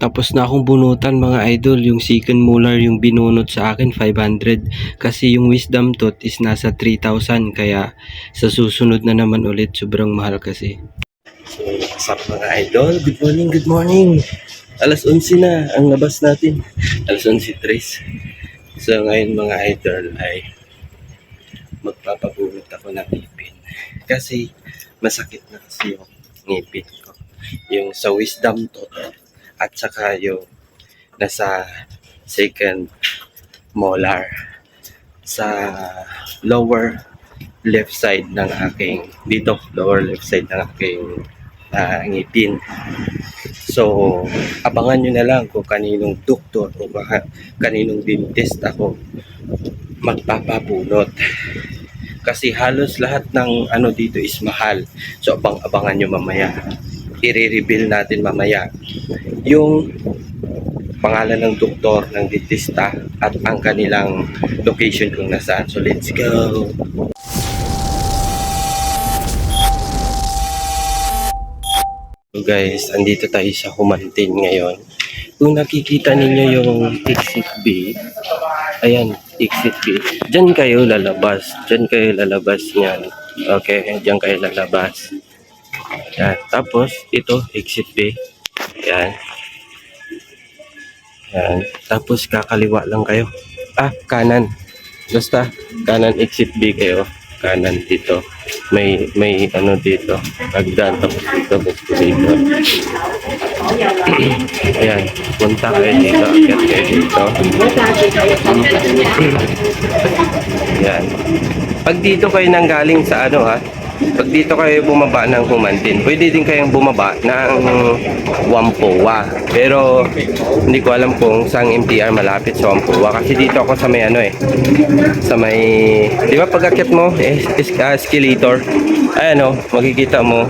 Tapos na akong bunutan mga idol, yung second molar yung binunot sa akin 500 kasi yung wisdom tooth is nasa 3,000 kaya sa susunod na naman ulit sobrang mahal kasi. So, what's up mga idol? Good morning, good morning! Alas 11 na ang labas natin. Alas 11.3. So ngayon mga idol ay magpapabunot ako ng ngipin. Kasi masakit na kasi yung ngipin ko. Yung sa wisdom tooth at saka yung nasa second molar sa lower left side ng aking dito lower left side ng aking ah, ngipin. So abangan nyo na lang kung kaninong doktor o baka kaninong dentist ako magpapabunot. Kasi halos lahat ng ano dito is mahal. So abang-abangan nyo mamaya i-reveal natin mamaya yung pangalan ng doktor, ng dentista at ang kanilang location kung nasaan. So let's go! So guys, andito tayo sa Humantin ngayon. Kung nakikita ninyo yung exit B, ayan, exit B. Diyan kayo lalabas. Diyan kayo lalabas niyan. Okay, diyan kayo lalabas. Yan. Tapos, ito, exit B. Yan. Yan. Tapos, kakaliwa lang kayo. Ah, kanan. Basta, kanan exit B kayo. Kanan dito. May, may ano dito. Pagdaan. Tapos dito, may escalator. Ayan. Punta kayo dito. Akyat kayo dito. Yan. Pag dito kayo nanggaling sa ano ha, pag dito kayo bumaba ng Humantin, pwede din kayong bumaba ng Wampoa. Pero hindi ko alam kung saan MTR malapit sa Wampoa kasi dito ako sa may ano eh. Sa may, di ba pag mo, eh, is, ah, escalator, ayan o, makikita mo,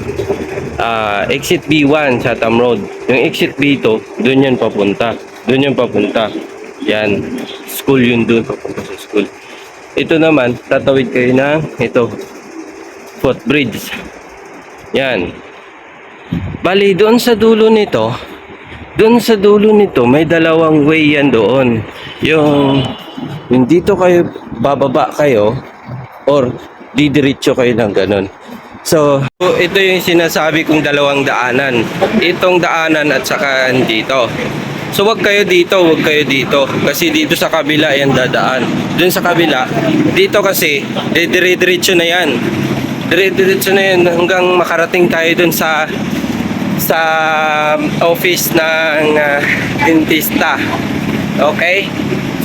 ah, exit B1 sa Tam Road. Yung exit B2, doon yun papunta. Doon yun papunta. Yan, school yun doon, papunta sa school. Ito naman, tatawid kayo ng ito, footbridge. Yan. Bali, doon sa dulo nito, doon sa dulo nito, may dalawang way yan doon. Yung, yung dito kayo, bababa kayo, or didiretso kayo ng ganun. So, ito yung sinasabi kong dalawang daanan. Itong daanan at saka dito. So, wag kayo dito, wag kayo dito. Kasi dito sa kabila yan dadaan. Doon sa kabila, dito kasi, dire-diretso na yan. Dire-diretso na yan hanggang makarating tayo dun sa sa office ng ah, dentista. Okay?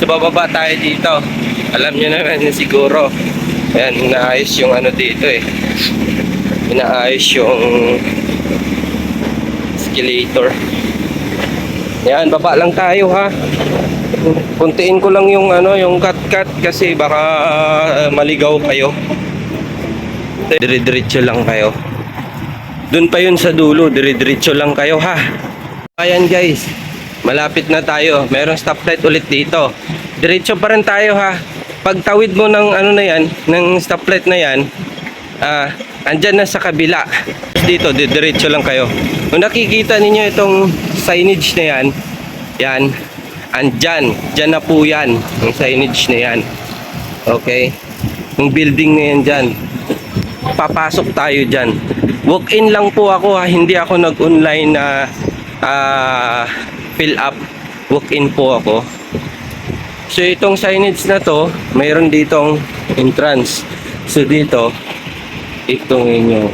So, bababa tayo dito. Alam nyo naman siguro. Ayan, inaayos yung ano dito eh. Inaayos yung escalator. Yan, baba lang tayo ha. Puntiin ko lang yung ano, yung cut-cut kasi baka ah, maligaw kayo. Dire-diretso lang kayo. Doon pa yun sa dulo, dire-diretso lang kayo ha. Ayan guys, malapit na tayo. Merong stoplight ulit dito. Diretso pa rin tayo ha. Pagtawid mo ng ano na yan, ng stoplight na yan, ah, andyan na sa kabila. Dito, di- diretso lang kayo. Kung nakikita ninyo itong signage na yan, yan, andyan, dyan na po yan, yung signage na yan. Okay? Yung building na yan dyan. Papasok tayo dyan. Walk-in lang po ako ha, hindi ako nag-online na ah, fill up. Walk-in po ako. So itong signage na to, mayroon ditong entrance. So dito, ito ngayon yung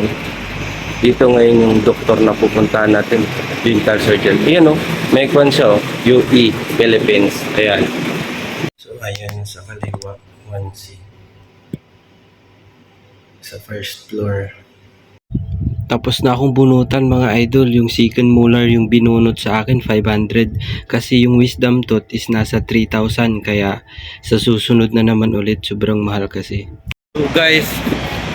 dito ngayon yung doktor na pupuntahan natin, dental surgeon. Ayan o, may kwan o, UE, Philippines. Ayan. So ayan sa kaliwa, 1C. Sa first floor. Tapos na akong bunutan mga idol, yung second molar yung binunot sa akin 500 kasi yung wisdom tooth is nasa 3,000 kaya sa susunod na naman ulit sobrang mahal kasi. So guys,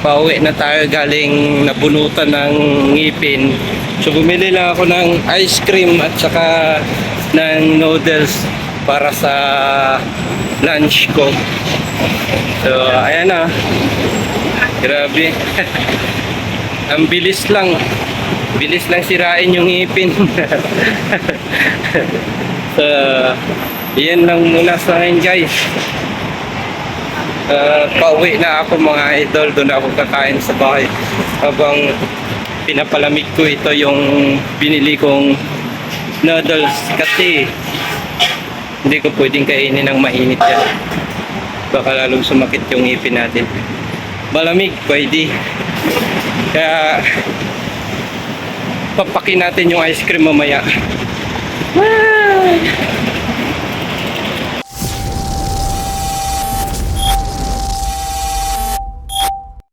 pauwi na tayo galing nabunutan ng ngipin. So bumili lang ako ng ice cream at saka ng noodles para sa lunch ko. So ayan na. Grabe. Ang bilis lang. Bilis lang sirain yung ngipin. so, yan lang muna sa akin guys. Uh, pauwi na ako mga idol. Doon ako kakain sa bahay. Habang pinapalamig ko ito yung binili kong noodles kasi hindi ko pwedeng kainin ng mainit yan. Baka lalong sumakit yung ngipin natin. Malamig, pwede. Kaya papakin natin yung ice cream mamaya. Ah!